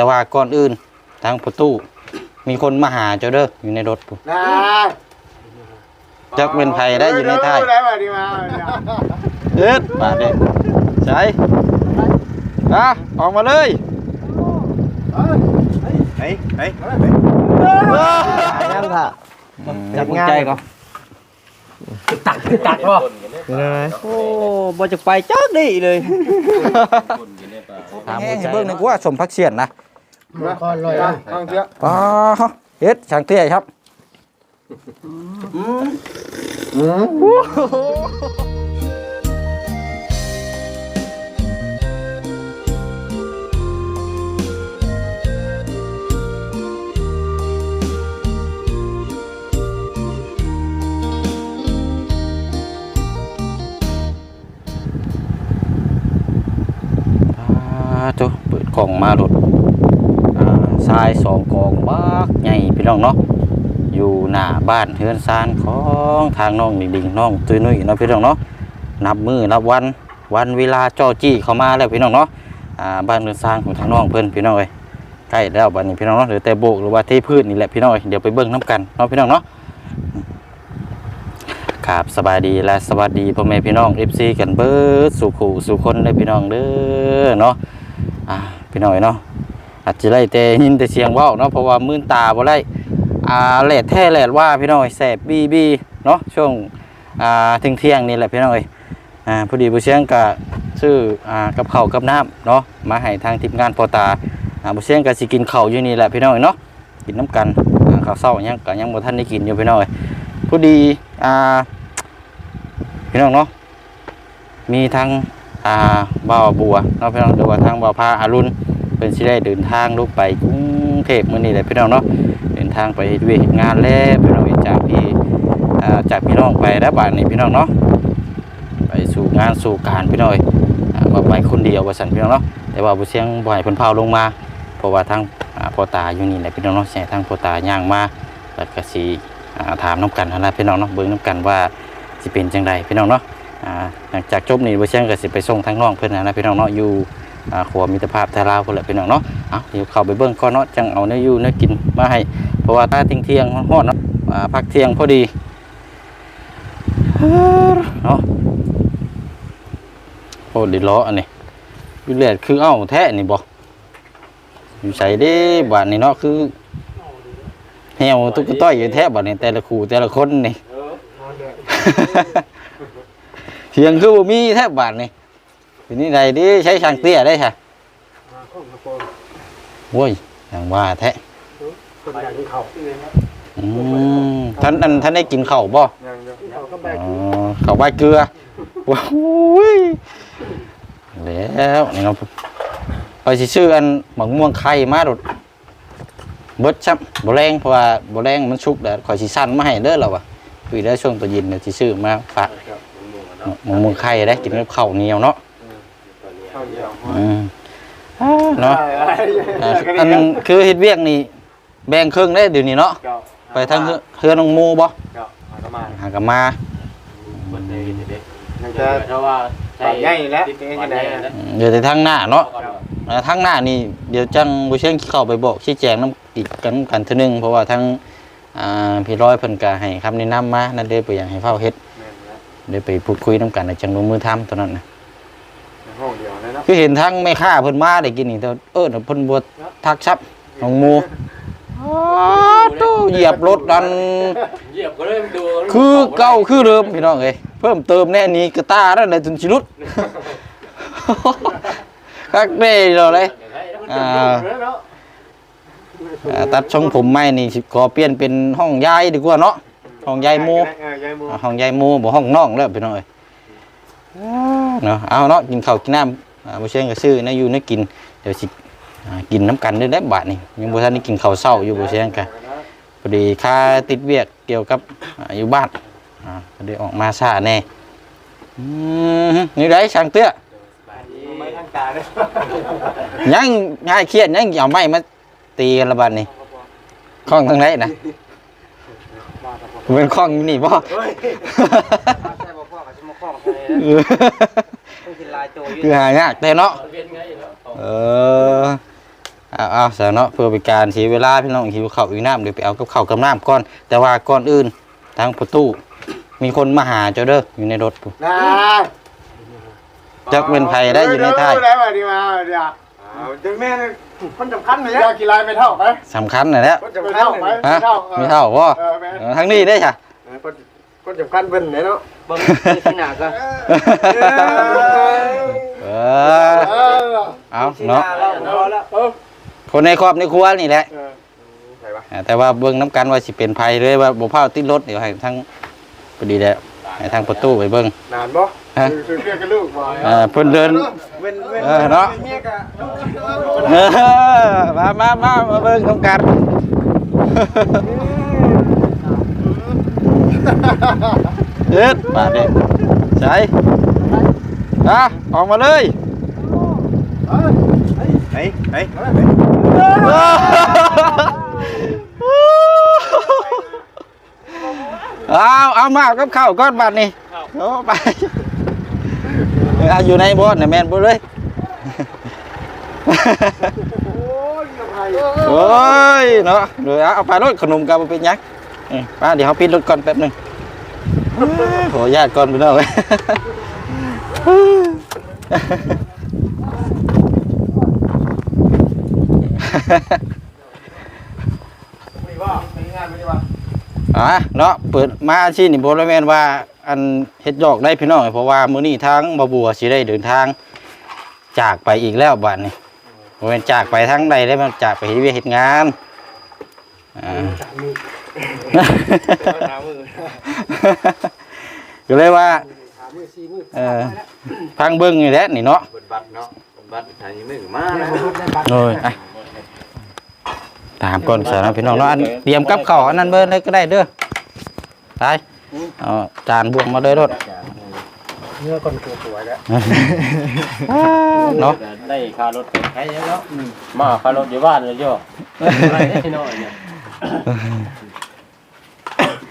แต่ว่าก่อนอื่นทางประตูมีคนมาหาเจ้าเด้ออยู่ในรถพุ่นนะจักเป็นไผได้อยู่ในท้ายได้มาดีมาเอ็ดบาดเด้ใช่อะออกมาเลยเฮ้ยเฮ้ยยังค่ะจับใจก่อนตักตักบ่โอ้บ่จะไปจักดีเลยถามหัวใจเบิ่งนึกว่าสมพักเสียนนะ คอนลอยฟังเสียอ๋อเฮ็ดช่างเตี้ยครับอ่าจุเปิดกล่องมาหลดอ่าทรายสองกองบักใหญ่พี่น้องเนาะอยู่หน้าบ้านเฮือนซานของทางน้องดิ่งน้องตุ้ยนุ้ยเนาะพี่น้องเนาะนับมือนับวันวันเวลาจ่อจี้เข้ามาแล้วพี่น้องเนาะอ่าบ้านเฮือนซานของทางน้องเพิ่อนพี่น้องเอ้ยใกล้แล้วบัดนี้พี่น้องเนาะหลือแต่โบกหรือว่าเทพื้นนี่แหละพี่น้องเดี๋ยวไปเบิ่งน้ำกันเนาะพี่น้องเนาะครับสบายดีและสวัสดีพ่อแม่พี่น้อง FC กันเบิดสู่ขู่สู่คนเลยพี่น้องเด้อเนาะอ่าพี่น้อยเนาะ อาจจะได้แต่ยินแต่เสียงว้าเนาะเพราะว่ามื่นตาบ่ได้อ่าแหลดแท้แหลดว่าพี่น้อยแสบบีบีเนาะช่วงอ่าเที่ยงเที่ยงนี่แหละพี่น้อยอ่าพอดีผู้เชียงก็ซื้ออ่ากับเข้ากับน้ำเนาะมาให้ทางทีมงานพอตาอ่าผู้เชียงก็สิกินเข้าอยู่นี่แหละพี่น้อยเนาะกินน้ำกันอ่าข้าวเช้ายังก็ยังบ่ทันได้กินอยู่พี่น้อยพอดีอ่าพี่น้องเนาะมีทางอ่าบ่าวบัวเนาะพี่น้องหรือว่าทางบ่าวพาอารุณ เป็นสิได้เดินทางลูกไปกรุงเทพมื้อนี้แหละพี่น้องเนาะเดินทางไปเฮ็ดเวยกงานแล้วพี่น้องจากพี่จากพี่น้องไปแล้วบ้านนี้พี่น้องเนาะไปสู่งานสู่การพี่น้องอ่าว่าไปคนเดียวว่าซั่นพี่น้องเนาะแต่ว่าบ่เสียงบ่ให้เพิ่นพาลงมาเพราะว่าทางพ่อตาอยู่นี่แหละพี่น้องเนาะใช่ทางพ่อตาย่างมาแล้วก็สิถามน้ำกันนะพี่น้องเนาะเบิ่งน้ำกันว่าสิเป็นจังใดพี่น้องเนาะหลังจากจบนี่บ่เชียงก็สิไปส่งทางน้องเพิ่นนะนะพี่น้องเนาะอยู่ ขัวมิตรภาพไทยลาวพุ่นแหละพี่น้องเนาะเอาเดี๋ยวเข้าไปเบิ่งก่อนเนาะจังเอาเนื้ออยู่เนื้อกินมาให้ เพราะว่าตาเที่ยงๆฮ้อนๆเนาะอ่าพักเที่ยงพอดีเนาะโอ้ดิล้ออันนี้อยู่แลดคือเอ้าแท้นี่บ่อยู่ใส่เด้บ้านนี่เนาะคือแฮวตุ๊กต้อยอยู่แท้บัดนี้แต่ละคู่แต่ละคนนี่เสียงคือบ่มีแทบบาทนี่ ทีนี้ใดดิใช้ช่างเตี้ยได้ค่ะโว้ยอย่างว่าแท้คนอยากกินข้าวอืมท่านอันท่านได้กินข้าวบ่ยังเดียวข้าวก็แบอ๋กอข้าวใบเกลือว้าวอุ้ยแล้วนี่เนาะไปสิซื้ออันหมักม่วงไข่มาโดดเบิดซับบ่แรงเพราะว่าบ่แรงมันสุกแล้วข่อยสิสั่นมาให้เด้อแล้วว่ะคุยได้ช่วงตัวเย็นเดี๋ยวสิซื้อมาฝากหมักม่วงไข่ได้กินกับข้าวเหนียวเนาะข้าว เดียวอืมอ่าเนาะอ่าอันคือเฮ็ดเวียกนี่แบ่งครึ่งได้เดี๋ยวนี้เนาะไปทางเฮือเฮือน้องหมูบ่ก็มาก็มาหากันมายังจะเพราะว่าปากใหญ่แล้วเป็นยังไงนะอืมเดี๋ยวแต่ทางหน้าเนาะอ่าทางหน้านี่เดี๋ยวจังบ่เชิงเข้าไปบอกชี้แจงนํอีกกันกันเทื่อนึงเพราะว่าทางอ่าพี่ร้อยเพิ่นก็ให้คำแนะนำมานั่นเด้ไปอยากให้เฝ้าเฮ็ดเดี๋ยวไปพูดคุยนํกันแล้วจังลงมือทำตัวนั้นน่ะ ห้องเดียวนะเนาะ คือเห็นทั้งแม่ค้าเพิ่นมาได้กินนี่แต่เอิ้นว่าเพิ่นบ่ทักชับน้องหมูอ๋อตู้เหยียบรถดัน เหยียบก็เลยดูคือเก่าคือเดิมพี่น้องเอ้ยเพิ่มเติมแน่นี้กระตาแล้วในทุนชิลุดคักเด้เราเลยอ่าอ่าตัดช่องผมไม่นี่สิขอเปลี่ยนเป็นห้องยายดีกว่าเนาะห้องยายหมูเออยายมูอ่าห้องยายหมูบ่ห้องน้องแล้วพี่น้องเอ้ยอ่าเนาะเอาเนาะกินข้าวกินน้ำอ่า บ่เช่นก็ซื้อนะอยู่นะกินเดี๋ยวสิอ่ากินน้ำกันได้ได้บาทนี่ยังบ่ทันได้กินข้าวเช้าอยู่บ่เช่นกันพอดีค่าติดเวียกเกี่ยวกับอ่าอยู่บ้านอ่าก็ได้ออกมาช้าแน่อืมนี่ได้ช่างเตื้อไม่ทางตาเลยยังง่ายเครียดยังเอาไม้มาตีกันละบัดนี่ข้องทางไหนนะเป็นข้องนี่บ่ ใช่บ่พ่อก็สิมาคล้องใส่ต้องกินลายโตอยู่คือหายากแต่เนาะเป็นไงเนาะเออเอาเอาซะเนาะเพื่อเป็นการเสียเวลาพี่น้องหิวข้าวอีกน้ำเดี๋ยวไปเอากับข้าวกับน้ำก่อน แต่ว่าก่อนอื่นทางประตูมีคนมาหาเจ้าเด้ออยู่ในรถพุ่นนะจักเป็นไผได้อยู่ในท้ายได้มาดีมาเดี๋ยวเอาจังแม่นี่คนสำคัญเลยนะกีฬาไม่เท่าไปสำคัญน่ะแหล้วคนสำคัญไปฮะไม่เท่ามีเท่าบ่เออแม่เออทั้งนี้ได้ค่ะเออคน คนสำคัญเป็นไหนเนาะเบิ่งขนาดก็เอเอออเอาเนาะเออคนในครอบในครัวนี่แหละเออใครวะอ่าแต่ว่าเบิ่งน้ำกันว่าสิเป็นภัยเลยว่าบ่พาติดรถเดี๋ยวให้ทั้งพอดีแล้วให้ทางประตูไปเบิ่งนานบ่ฮะคือเรียกกันลูกบ่เออเพิ่นเดินเว้นเว้นเออเนาะเมียกะเออมามามามาเบิ่งน้ำกัน เด็ดบาดนี้ใช่อะออกมาเลยเฮ้ยเฮ้ยเอาเอามากับข้าวก้อนบาดนี่โอ้ไปเอาอยู่ในบ่อนน่ะแม่นบ่เลยโอ้ยเนาะเดี๋ยวเอาไปรถขนมกับบ่เป็นหยังเออ ป้าเดี๋ยวเขาปิดรถก่อนแป๊บหนึ่งเอ้ยขอญาตก่อนพี่น้องเอ้ยอะเนาะเปิดมาอาชีพนี่บ่ได้แม่นว่าอันเฮ็ดหยอกได้พี่น้องเพราะว่ามื้อนี้ทางบ่บัวสิได้เดินทาง จากไปอีกแล้วบัดนี้บ่แม่นจากไปทางใดได้มันจากไปเฮ็ดเวียกเฮ็ดงานอ่า ก็เลยว่าหามือสี่มือเออพังเบิ่งนี่แหละนี่เนาะเปิดบัตรเนาะเปิดบัตรทางนี้มือมาแล้วโอ้ยอะตามก่อนสานะพี่น้องเนาะอันเตรียมกับข้าวอันนั้นเบิ่งเลยก็ได้เด้อไปเอาจานบวงมาเลยรถเนื้อคนตัวสวยแล้วเนาะได้ค่ารถใช้เนาะมาค่ารถอยู่บ้านเลยโย่อะไรได้น้อยเนี่ย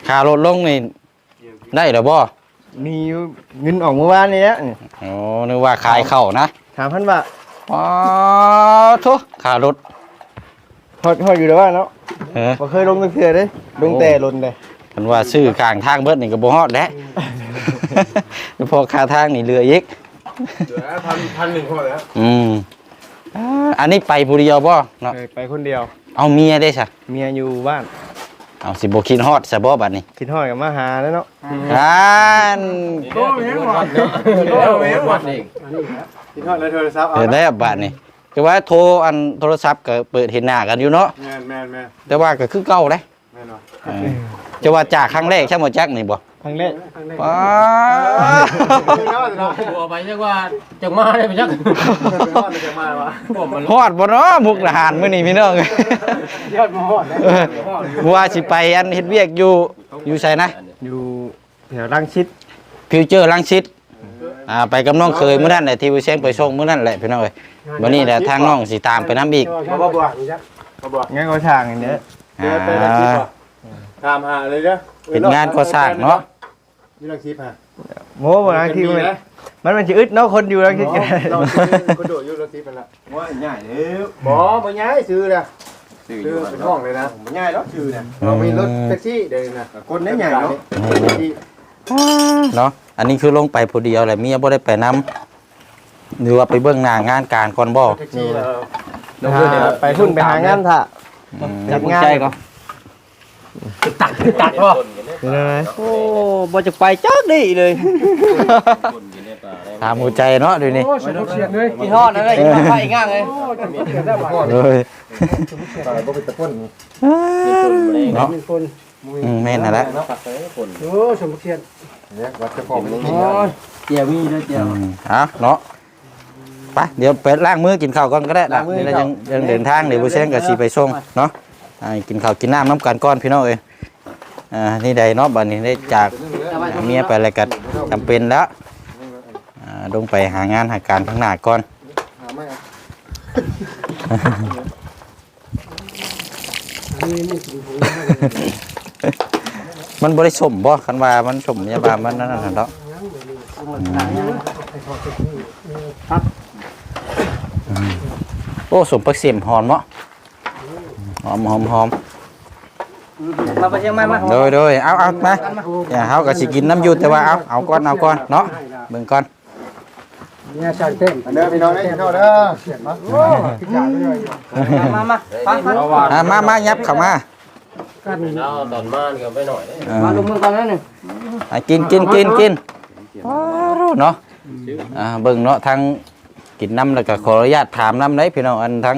ค่ารถลงนี่ได้หรือบ่มีเงินออกเมื่อวานนี้นะโอ้นึกว่าขายเข้าวนะถามพันบาทอ๋อทุค่ารถพอดพอดอยู่แล้วว่าเนาะเออบ่เคยลงตั้งเทื่อเด้ลงแต่ลนเลยเพิ่นว่าซื้อข้างทางเบิดนี่ก็บ่ฮอดแล้วพอค่าทางนี่เหลืออีกเหลือพันพันหนึ่งพอแล้วอืมอ่าอันนี้ไปผู้เดียวบ่เนาะเออไปคนเดียว เอาเมียได้ซะเมียอยู่บ้าน เอาสิบ่คิดฮอดซะบ่บัดนี้คิดฮอดกับมาหาแล้วเนาะอ่านโอ้ยวัดเนาะวัดเองกินทอดแล้วโทรศัพท์เอาเห็นแล้วบัดนี้คือว่าโทรอันโทรศัพท์ก็เปิดเห็นหน้ากันอยู่เนาะแม่นแม่นแม่นแต่ว่าก็คือเก่าเด้แม่นว่ะเออจะว่าจากครั้งแรกใช่บ่จักนี่บ่ ครั้งแรกว้าคือเนาะเนาะบัวไปจักว่าจังมาได้ไปจักเป็นทอดมันจะมาวะผมมันฮอดบ่เนาะมุกทหารมื้อนี้พี่น้องยอดมาฮอดแล้วเออว่าสิไปอันเฮ็ดเวียกอยู่อยู่ไสนะ อยู่แถวรังชิดฟิวเจอร์ลังสิตอ่าไปกับน้องเคยมื้อนั้นแหละที่วิเชียงไปส่งมื้อนั้นแหละพี่น้องเอ้ยวันนี้แหละทางน้องสิตามไปนํอีกมาบ่บ่มาบ่งั้นก็ทางอันเนี้ยเดี๋ย วไปรังสิตบ่ตามหาเลยเด้อเป็นงานก่อสร้างเนาะอยู่รังสิตฮะโม้บ่รังชิดมันมันมันสิอึดเนาะคนอยู่รังชิดกันเราซื้อคนโดดอยู่รังสิตเป็นละว่าง่ายเด้อบ่บ่ง่ายซื้อเลยซื้อเป็นห้องเลยนะบ่ง่ายหรอกซื้อเนี่ยเรามีรถแท็กซี่เดินนะคนได้ใหญ่เนาะเนาะอันนี้คือลงไปผู้เดียวแหละเมียบ่ได้ไปนํหรือว่าไปเบื้องหน้างานการก่อนบ่แท็กซี่เราหาไปพุ่นไปหางานถ่ะอืมจัดงาน ตักตักบ่เป็นอะไรโอ้บ่จะไปจักดิเลยถามหัวใจเนาะดูนี่กินฮอดอะไรกินไปง่างเลยเอ้ยบ่เป็นตะก้นเนาะแม่นนั่นแหละโอ้สมเทียนเนี่ยวัดจ้าของนี่เจียวมีด้วยเจียวอืมเนาะไปเดี๋ยวไปล้างมือกินข้าวก่อนก็ได้ละนี่เรายังยังเดินทางเดี๋ยวผู้เชี่ยงกับสีไปส่งเนาะ กินข้าวกินน้ำน้ำกันก้อนพี่น้องเอ้ยอ่านี่ใดเนาะบัดนี้ได้จากเมียไปอะไรกันจำเป็นแล้วอ่าลงไปหางานหาการข้างหน้าก่อนมันบริสมบ่คันว่ามันสมยาบามันนั่นน่ะเนาะอืมโอ้สมปักเสียมหอมเนาะ อมหอมหอมมาไปเชียงใหม่มาโดยโดยเอาเอามาอย่าเฮาก็สิกินน้ำอยู่แต่ว่าเอาเอาก่อนเอาก่อนเนาะเบิ่งก่อนเนี่ยช่างเต้นอันเด้อพี่น้องเด้อเท่าเด้อเสียงมาโอ้พี่จ่าเลยมามาไปไปอ่ามามายับเข้ามาเอาตอนมานี่ก็ไปหน่อยเด้เอมาอลงมือก่อนนั่นหนึ่งอะกินกินกินกินว้าวเนาะอ่าเบิ่งเนาะทั้งกินน้ำแล้วก็ขออนุญาตถามน้ำได้พี่น้องอันทั้ง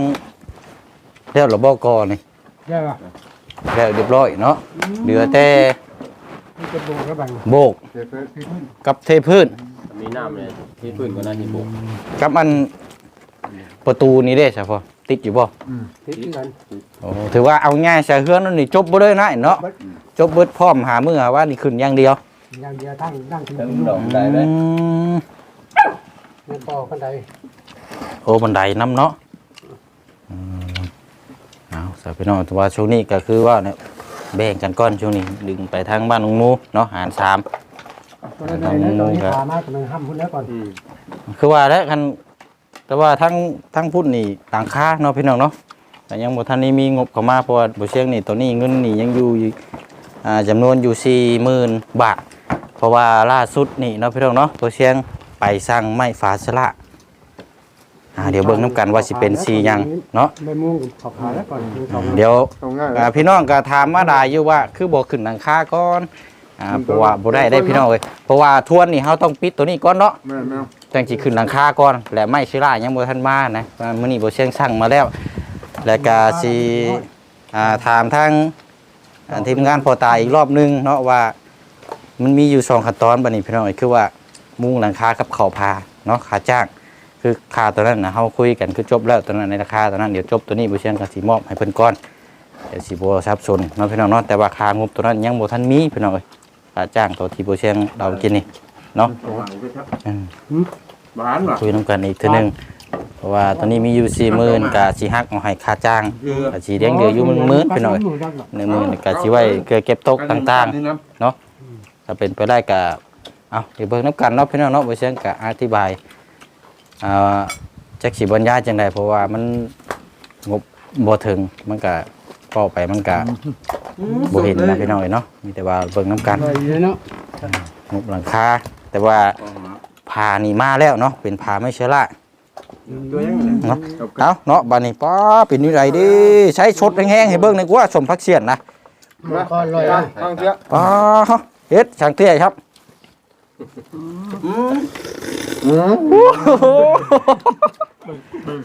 เรียบระบอกกอนี่ได้ป่ะแล้วเรียบร้อยเนาะเหลือแต่จะโบกแล้วบังโบกเดี๋ยวเพิ่นพี่กับเทพื้นมีน้ำเลยที่พื้นก็น่าที่บุกกับอันประตูนี้เด้ใช่ปะติดอยู่บ่ติดกันโอ้ถือว่าเอาง่ายใส่เฮือนนั่นนี่จบบ่ได้นะเนาะจบเบิดพร้อมหามือหาว่านี่ขึ้นอย่างเดียวอย่างเดียวตั้งตั้งถึงถึงดอกได้เลยอืมเงินต่อกันใดโอ้บันไดน้ำเนาะอืม เอาใส่พี่น้องแต่ว่าช่วงนี้ก็คือว่าเนี่ยแบ่งกันก้อนช่วงนี้ดึงไปทางบ้านลุงนูเนาะหารสามตัวใดนั้นตัวนี้พามาตัวนึงห้ามพุ่นแล้วก่อนคือว่าแล้วคันแต่ว่าทั้งทั้งพุ่นนี่ต่างค่าเนาะพี่น้องเนาะแต่ยังบ่ทันนี้มีงบเข้ามาเพราะว่าบ่เชียงนี่ตัวนี้เงินนี่ยังอยู่อยู่อ่าจำนวนอยู่40,000บาทเพราะว่าล่าสุดนี่เนาะพี่น้องเนาะบ่เชียงไปสั่งไม้ฝาสละ อ่าเดี๋ยวเบิ่งนํกันว่าสิเป็นสีหยังเนาะใบม่วงขอบขาแล้วก่อนเดี๋ยวอ่าพี่น้องก็ถามมาได้อยู่ว่าคือบ่ขึ้นหลังคาก่อนอ่าเพราะว่าบ่ได้ได้พี่น้องเอ้ยเพราะว่าทวนนี่เฮาต้องปิดตัวนี้ก่อนเนาะ แม่แม่จังสิขึ้นหลังคาก่อน และไม่ชิล่ายังบ่ทันมานะมื้อนี้บ่เชียงสั่งมาแล้ว แล้วก็สิอ่าถามทางอ่าทีมงานพอตายอีกรอบหนึงเนาะว่า มันมีอยู่สองขั้นตอนบัดนี้พี่น้องเอ้ยคือว่า มุงหลังคากับเขาพาเนาะค่าจ้าง คือค่าตัวนั้นนะเฮาคุยกันคือจบแล้วตัวนั้นในราคาตัวนั้นเดี๋ยวจบตัวนี้บ่เชียงก็สิมอบให้เพิ่นก่อนเดี๋ยวสิบ่ซับซ้อนเนาะพี่น้องเนาะแต่ว่าค่างบตัวนั้นยังบ่ทันมีพี่น้องเอ้ยค่าจ้างตัวที่บ่เชียงเรากินนี่เนาะอืมหวานว่ะคุยน้ำกันอีกเทีนึงเพราะว่าตอนนี้มีอยู่สี่หมื่นกับสีหักเอาให้ค่าจ้างกับสีเลี้ยงเดืออยู่หมื่นหมื่นไปหน่อยหนึ่งหมื่นกับสีไว้เกลือเก็บตกต่างๆเนาะถ้าเป็นไปได้กับเอาเดี๋ยวเบิ่งน้ำกันเนาะพี่น้องเนาะไปเชียงกับอธิบาย อ่าจักสีบรรยายจังใดเพราะว่ามันงบบ่ถึงมันก็ก็ไปมันก็บ่เห็นนะพี่น้องเอ้ยเนาะมีแต่ว่าเบิ่งน้ำกันเนาะงบหลังคาแต่ว่าผานี่มาแล้วเนาะเป็นผาไม่เชื้อราตัวยังเนาะเอาเนาะบานนี้ป้าเป็นนี่ไรดิใช้ชดแห้งๆให้เบิ่งในอยกว่าสมพักเสียนนะมาคอนลอยฟังเถอะป้าเฮ็ดช่างเตี้ยครับ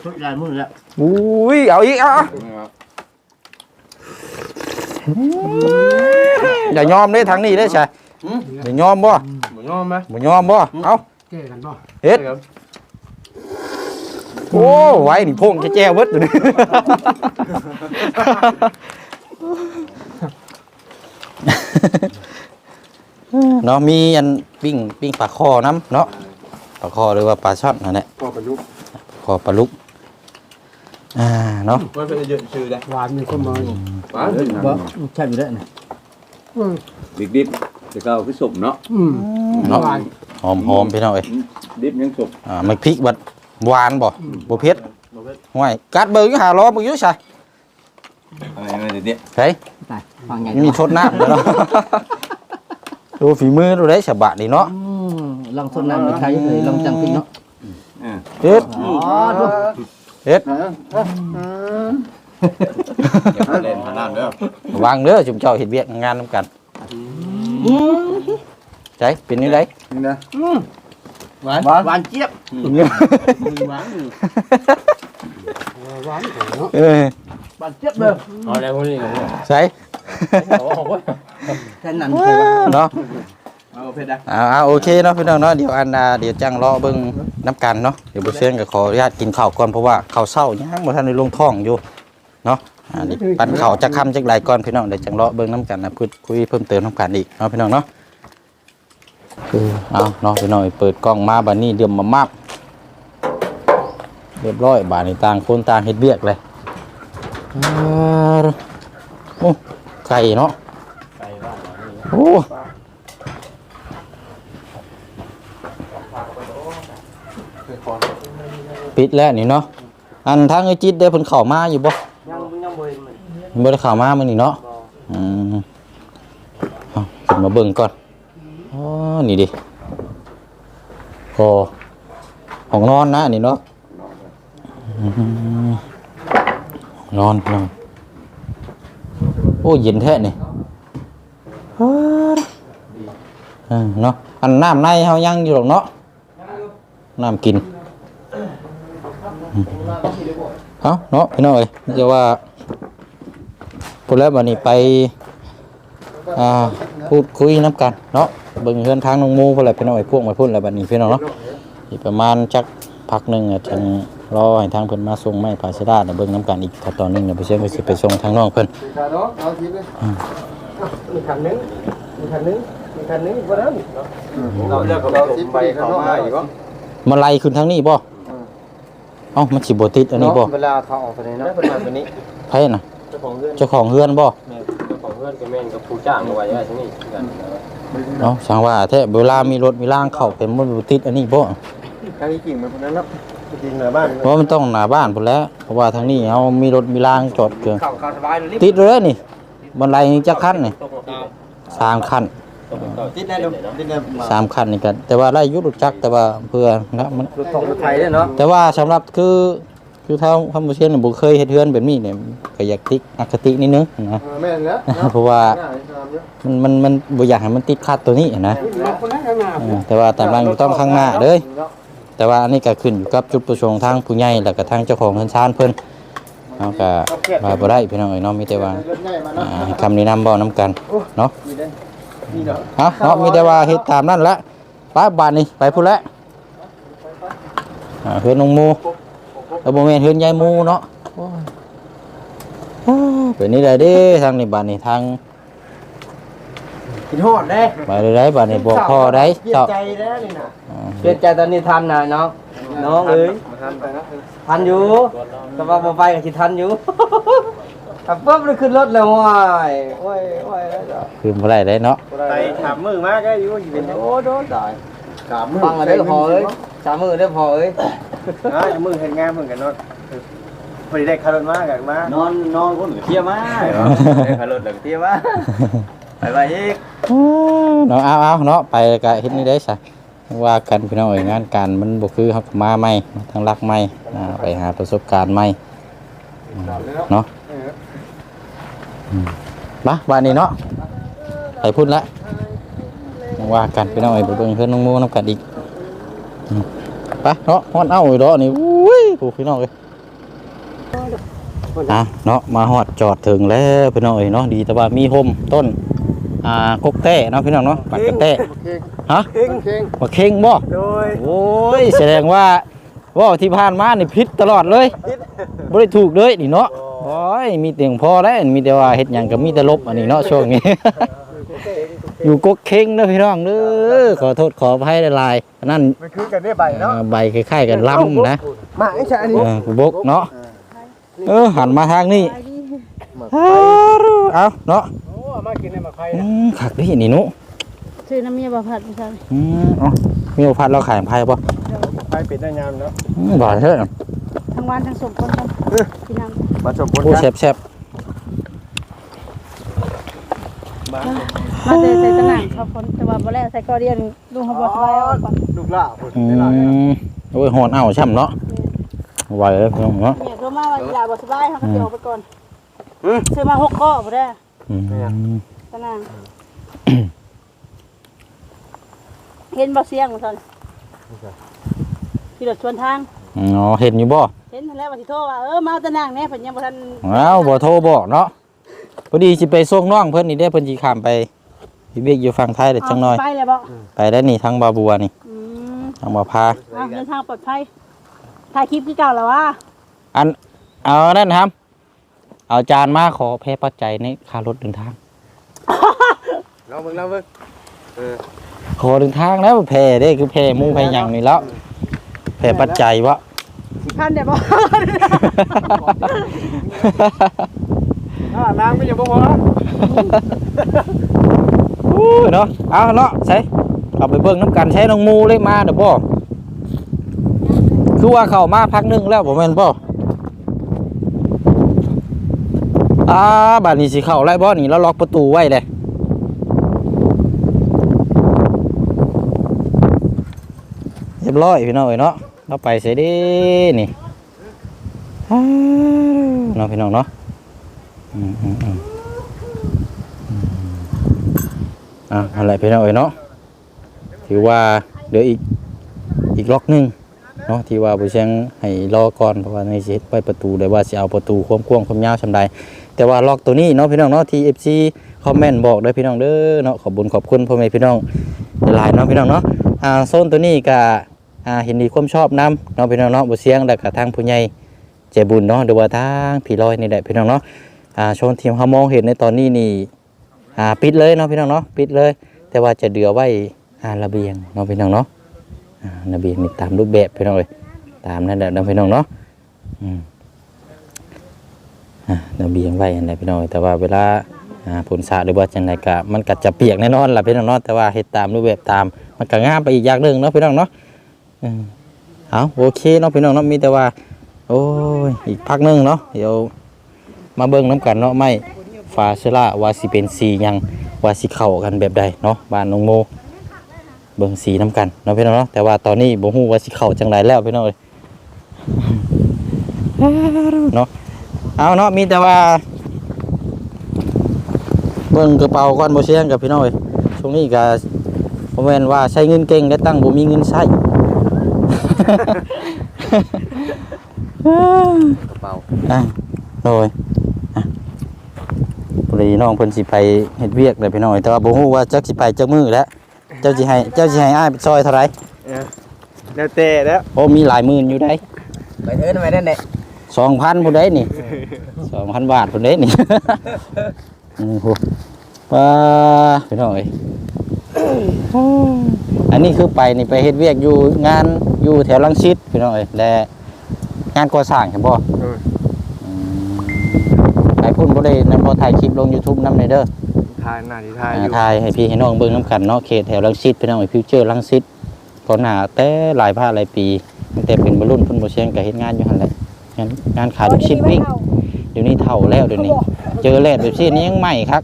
ชุดใหญ่มือแล้วอุ้ยเอาอีกอาเอย่ายอมเด้ทางนี้เด้ใช่อย่ายอมบ่บ่ยอมไหมบ่ยอมบ่เอาแก้กันบ่เฮ็ดโอ้ไว้นี่พงแจ้ๆเบิดตัวนี้ เนาะมีอันปิ้งปิ้งปลาคอน้ำเนาะปลาคอหรือว่าปลาช่อนนั่นแหละพอประยุกต์คอปลาลุกอ่าเนาะมันเป็นเยอะชื่อได้หวานมีคนมาหวานบ่ใช่อยู่แล้วนะดิบดิบแต่ก็เอาไปสุกเนาะอืมเนาะหวานหอมหอมพี่น้องเอ้ยดิบยังสุกอ่ามันพริกบัดหวานบ่บ่เผ็ดห่วยกัดเบิ่งอยู่หาล้อมึงอยู่ใช่อะไรมาเดี๋ยวนี้ไสตายฟังไงมีชดน้ำเนาะ ดูฝีมือดูได้ฉบับนี่เนาะอืมลองสดน้ำไปใช้เลยลองจังพี่เนาะเฮ็ดอ๋อดูเฮ็ดอย่าไปเล่นพนันเด้อวางเด้อจุมเจ้าเฮ็ดเวียกงานนํกันใจเป็นนี่ไดนี่นะหวานหวานเจี๊ยบหวานหวานเนาะเออหวานเจี๊ยบเลยเอาแล้วพวกนี้ก็บ่ใส่โอ้โหแค่นั้นใช่ปะเนาะเอาเพชรได้อ่าอ่าโอเคเนาะพี่น้องเนาะเดี๋ยวอันน่ะเดี๋ยวจังรอเบิ่งน้ำกันเนาะเดี๋ยวบ่เชิญก็ขออนุญาตกินข้าวก่อนเพราะว่าข้าวเช้ายังบ่ทันได้ลงท้องอยู่เนาะอ่านี่ปั่นข้าวจักคำจักหลายก่อนพี่น้องเดี๋ยวจังรอเบิ่งน้ำกันนะพูดคุยเพิ่มเติมน้ำกันอีกเนาะพี่น้องเนาะคือเอาเนาะพี่น้องเปิดกล้องมาบัดนี้เดือมมามับเรียบร้อยบาดนี้ต่างคนต่างเฮ็ดเวียกเลยอ่าโอ้ไก่เนาะ ไก่บ้านเรานี่ โอ้ปิดแล้วนี่เนาะอันทางไอจิตได้เพิ่นเข้ามาอยู่บ่ยังยังบ่เมันบ่ได้เข้ามามื้อนี้เนาะอืมาขึ้นมาเบิ่งก่อนอ๋อนี่ดิโอ้ห้องนอนนะนี่เนาะนอนนอนโอ้เย็นแท้นี่ฮ่า เออเนาะอันน้ำในเฮายังอยู่หรอกเนาะน้ำกินเอาเนาะพี่น้อยจะว่าพูดแล้ววันนี้ไปอ่าพูดคุยน้ำกันเนาะเบิ่งเฮือนทางน้องมูพวกอะไรพี่น้อยพวกมาพูดแล้วบัดนี้พี่น้องเนาะอีกประมาณจักพักหนึงอะจังรอให้ทางเพิ่นมาส่งไม้ภาชดาเดี๋ยเบิ่งน้ำกันอีกขั้นตอนหนึงเดี๋ยไปเชื่อมก็สิไปส่งทางน้องเพิ่นขาเนาะเอาทิพย์เลยมีคันนึง มีคันนึงมีคันนึงบ่นั้นเราเลือกกับเราทิพย์ไปข้างนอกอีกวะมาไล่ขึ้นทางนี้บ่เอ้ามันสิบ่ติดอันนี้บ่เวลาเขาออกไปไหนเนาะเพิ่นมาตัวนี้ไผน่ะเจ้าของเพื่อนเจ้าของเฮือนบ่แม่เจ้าของเพื่อนกับแม่นกับผู้จ้างเอาไว้ไว้ที่นี่กันเนาะสั่งว่าแท้เวลามีรถมีล่างเข้าเป็นมันบ่ติดอันนี้บ่ทางนี้กิ่งมันคนนั้นเนาะจริงเหนือบ้านเพราะมันต้องหน้าบ้านพุ่นแหล้วเพราะว่าทางนี้เฮามีรถมีล่างจอดเกลือเข้าเข้าสบายเลยติดเลยนี่บันไดนี่จักคันนี่ตกเก้าสามคันตกเก้าติดแน่ดูติดแน่มาสามคันนี่กันแต่ว่าไล่ยุดจักรแต่ว่าเพื่อนะมันรถของรถไทยเด้อเนาะแต่ว่าสำหรับคือคือถ้าคำบ่เช่นนี่บ่เคยเฮ็ดเฮือนแบบนี้เนี่ยก็อยากติกอคตินิดนึงนะแม่นแล้วเพราะว่ามันมันมันบ่อยากให้มันติดขัดตัวนี้นะเออแต่ว่าตามหลังต้องข้างหน้าเด้ยแต่ว่าอันนี้ก็ขึ้นอยู่กับจุดประสงค์ทางผู้ใหญ่แล้วก็ทางเจ้าของเฮือนชานเพิ่นเนาะก็ว่าบ่ได้พี่น้องเอ้ยเนาะมีแต่ว่ารถใหญ่มาอ่าเนาะให้คำแนะนำเว้านํกันเนาะนี่เด้นี่เนาะ ฮะเนาะมีแต่ว่าเฮ็ดตามนั่นแหละไปบ้านนี่ไปพุ่นแหละอ่าเฮือนนงหมูแล้วบ่แม่นเฮือนยายหมูเนาะโอ้ยอ้าเป็นนี่ได้เด้ทางนี้บ้านนี่ทางกินฮอดเด้ไปเลยได้บ้านนี่บอกพ่อได้เปลี่ยนเจ้าใจแล้วนี่น่ะอ่าเปลี่ยนใจตอนนี้ทันน่ะน้องน้องเอ้ยมาทำไปนะทันอยู่แต่ว่าบ่ไปก็สิทันอยู่ อะปุ๊บเลยขึ้นรถแล้วว้ายโอ้ยโอ้ยแล้วจ้ะคืนบ่ได้ได้เนาะไปถามมือมากก็อยู่อยู่เป็นโอ้โดนตายถามมือฟังอะเด้อพอเอ้ยสามมือเด้อพอเอ้ยนะมือเห็นงานเหมือนกันเนาะพอดีได้คารถมากกันมานอนนอนคนเที่ยวมาได้ขับรถหลังเที่ยวมาไปไปอีกเนาะเอาเอาเนาะไปก็เฮ็ดนี่ได้ซะว่ากันพี่น้องเอ้ยงานการมันบ่คือเฮามาใหม่ทางรักใหม่อ่าไปหาประสบการณ์ใหม่เนาะเออ มาบ้านนี้เนาะไปพุ่นละว่ากันพี่น้องไอ้ยไปเบิ่งเพื่อนน้องโมน้ำกันอีกอืมไปเนาะฮอดเอาอีกดอกนี่อุ้ยผู้พี่น้องเอ้ยอะเนาะมาฮอดจอดถึงแล้วพี่น้องเอ้ยเนาะดีแต่ว่ามีห่มต้นอ่ากกแต้เนาะพี่น้องเนาะปัดกระแต้ฮะเข่งเข่งมาเข่งบ่โดยโอ้ยแสดงว่าว่าที่ผ่านมานี่ผิดตลอดเลยบ่ได้ถูกเลยนี่เนาะโอ้ ยมีเตียงพอได้วมีแต่ว่าเฮ็ดหยังก็มีแต่ลบอันนี้เนาะช่วงนี้ อยู่กกเข่งเด้อพี่น้องเด้อขอโทษขออภัยหลายๆอันนั้นมันคือกันได้ใบเนาะเอ่อใบคล้ายๆกันล้ำนะมาไอ้ชาอันนี้เออบกเนาะเออหันมาทางนี้เอาเนาะโอ้มากินได้มาใครอืมขักดินี่หนุซื้อน้ำเมียบ่ผัดไม่ใช่อืมเอ๋อมีโอพัดเราขายไพ่ป่ะไปเป็ดได้ยามเนาะบาทเถอะ ทั้งวันทั้งสมคนกันพี่น้มาชมผลโอ้กันแซ่บแซ่บำมาใส่ใส่ตะหนังเขาคนแต่ว่าบ่แล้วใส่กอเดียนลุงเขาบ่สบายเอาก่อนลูกล่าผลอืได้หลายมโอ้ยหอนเอาช่ำเนาะไหวเลยพี่น้องเนาะเมียโทรมาว่าอย่าบ่สบายเขาก็สิออกไปก่อนซื้อมาหกข้อบ่ได้อืมตะหนังเห็นบ่เสียงบ่ซั่นขี่รถชวนทาง อ๋อเห็นอยู่บ่เห็นแล้วว่าสิโทรว่าเออมาเอาตะหนังแหน่เพิ่นยังบ่ทันอ้าวบ่โทรบอกเนาะพอดีสิไปส่งน้องเพิ่นนี่ได้เพิ่นสิข้ามไปพี่เบกอยู่ฝั่งไทยเดี๋ยวจังหน่อยไปแล้วบ่ไปได้นี่ทางบาบัวนี่อืมทางบาพา อะเดินทางปลอดภัยถ่ายคลิปคือเก่าแล้วว่าอันเอานั่นครับ เอาจานมาขอแพ้ปัจจัยในค่ารถเดินทางเราเบิ่งเราเบิ่งขอเดินทางแล้วแพ้เด้คือแพ้หมู่แพ้หยังนี่แล้วแพ้ปัจจัยวะ สิพันได้บ่อ่าล้างไม่ยังบ่พออู้ยเนาะเอาเนาะใช่เอาไปเบิ่งน้ำกันใช้น้องหมูเลยมาเด้อบ่คือว่าเข้ามาพักหนึงแล้วบ่แม่นบ่อ่าบานนี้สิเข้าไล่บ่นี่แล้วล็อกประตูไว้เลยเรียบร้อยพี่น้องเอ้ยเนาะ เราไปเสียดินี่อ้าวเนาะพี่น้องเนาะอะอะไรพี่น้องเอ้ยเนาะถือว่าเดี๋ยวอีกอีกล็อกหนึงเนาะที่ว่าผู้เชียงให้รอก่อนเพราะว่าในสิเฮ็ดไปประตูเลยว่าสิเอาประตูความกว้างความยาวชำใดแต่ว่าล็อกตัวนี้เนาะพี่น้องเนาะที่ FC คอมเมนต์บอกด้อพี่น้องเด้อเนาะขอบคุญขอบคุณพ่อแม่พี่น้องหลายเนาะพี่น้องเนาะอ่าโซนตัวนี้ก็ อ่าเห็นดีความชอบนํเนาะพี่น้องเนาะบ่เสียงแล้วก็ทางผู้ใหญ่ใจบุญเนาะหรือว่าทางพี่ลอยนี่แหละพี่น้องเนาะอ่าโซนที่เฮามองเห็นในตอนนี้นี่อ่าปิดเลยเนาะพี่น้องเนาะปิดเลย แต่ว่าจะเดือไว้อ่าระเบียงเนาะพี่น้องเนาะอ่าระเบียงนี่ตามรูปแบบพี่น้องเอ้ยตามนั่นแหละเนาะพี่น้องเนาะอืมอ่าระเบียงไว้อันใดพี่น้องแต่ว่าเวลาอ่าผลสาหรือว่าจังไดก็มันก็จะเปียกแน่นอนล่ะพี่น้องเนาะแต่ว่าเฮ็ดตามรูปแบบตามมันก็งามไปอีกอย่างหนึงเนาะพี่น้องเนาะ เอาโอเคเนาะพี่น้องเนาะมีแต่ว่า โอ้ยอีกพักหนึงเนาะเดี๋ยวมาเบิ่งน้กันเนาะไม่ฟาเชล่าว่าสิเป็นสีหยังว่าสิเข้ากันแบบใดเนาะบ้านน้องโมเบิ่งสีน้กันเนาะพี่น้องเนาะแต่ว่าตอนนี้บ่ฮู้ว่าสิเข้าจังไดแล้วพี่น้องเอ้ยเนาะเอาเนาะมีแต่ว่า เบิ่งกระเป๋าก่อนบ่เสียงกับพี่น้อยช่วงนี้ก็บ่แม่นว่าใช้เงินเก่งได้ตั้งบ่มีเงินใช้ กระเป๋าอะโดยอะพอดีน้องเพิ่นสิไปเฮ็ดเวียกเลยพี่น้อยแต่ว่าบ่ฮู้ว่าจักสิไปจักมื้อแล้วเจ้าสิให้เจ้าสิให้อ้ายไปซอยเท่าไหร่แล้วแต่แล้วโอ้มีหลายหมื่นอยู่ได้ไปเถินไปนั่นแหละ2,000พุ่นได้นี่2,000บาทพุ่นได้นี่ อือโหป้าพี่น้องเอ้ย อันนี้คือไปนี่ไปเฮ็ดเวียกอยู่งานอยู่แถวลังสิตพี่น้องเอ้ยและงานก่อสร้างใช่บ่เออมไปพุ่นบ่ได้นำบ่ถ่ายคลิปลง YouTube นำในเด้อทายหน้าที่ทายออ่ายู่ถ่ายให้พี่ให้น้องเบิ่งนํกันเนาะเขตแถวลังสิตพี่น้องเอ้ยฟิวเจอร์ลังสิตพอหน้าแต่หลายภาคหลายปีตั้งแต่เป็นวัยรุ่นเพิ่นบ่เชียงก็เฮ็ดงานอยู่หั่นแหละงานงานขายลูกชิ้นปิ้ง เดี๋ยวนี้เฒ่าแล้วเดี๋ยวนี้ เจอแลดแบบนี้ยังใหม่ครับ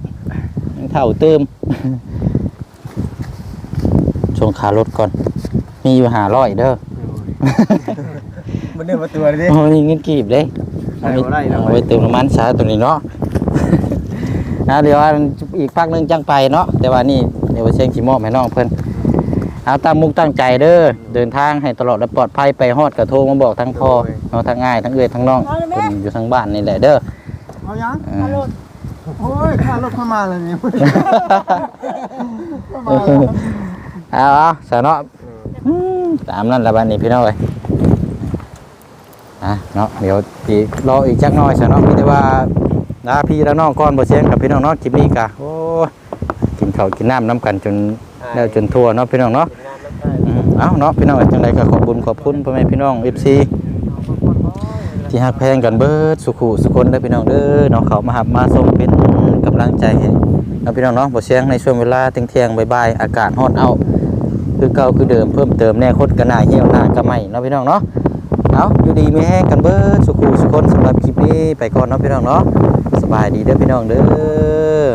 ยังเฒ่าเติมช่ว งขารถก่อน มีอยู่500เด้อมันเดินมาตัวเลยดิโอ้นี่เงินกีบเด้ใส่บ่ได้นะเอาไว้เติมน้ำมันซะตัวนี้เนาะนะเดี๋ยวอันอีกพักหนึงจังไปเนาะแต่ว่านี่เดี๋ยวเชียงสิมอบให้น้องเพิ่นเอาตามมุกตั้งใจเด้อเดินทางให้ตลอดและปลอดภัยไปฮอดกระโทรมาบอกทั้งพ่อเนาะทั้งง่ายทั้งเอื้อยทั้งน้องเพิ่นอยู่ทั้งบ้านนี่แหละเด้อเอายังอ่าโอ้ยค่ารถเข้ามาเลยนี่ เอาเอาสาเนาะอืมตามนั่นละบันนี้พี่น้องเอ้ยอะเนาะเดี๋ยวอีกรออีกจักหน่อยสาเนาะมีแต่ว่าลาพี่และน้องก่อนบ่เสียงกับพี่น้องเนาะคลิปนี้กะโอ้ยกินข้าวกินน้ำน้ำกันจนแล้วจนทั่วเนาะพี่น้องเนาะอืมเอาเนาะพี่น้องเอ้ยจังไดก็ขอบคุณขอบคุณพ่อแม่พี่น้อง FC ที่ฮักแพงกันเบิดสุขุสุคนเด้อพี่น้องเด้อเนาะเขามาหับมาส่งเป็นกำลังใจให้เอาพี่น้องเนาะบ่เสียงในช่วงเวลาเที่ยงๆบ่ายๆอากาศร้อนเอา คือเก่าคือเดิมเพิ่มเติมแน่คดกันหน้าเหี่ยวหน้ากระไหม่เนาะพี่น้องเนาะเอาอยู่ดีไม่แห้งกันเบิดสุขุสุคนสำหรับคลิปนี้ไปก่อนเนาะพี่น้องเนาะสบายดีเด้อพี่น้องเด้อ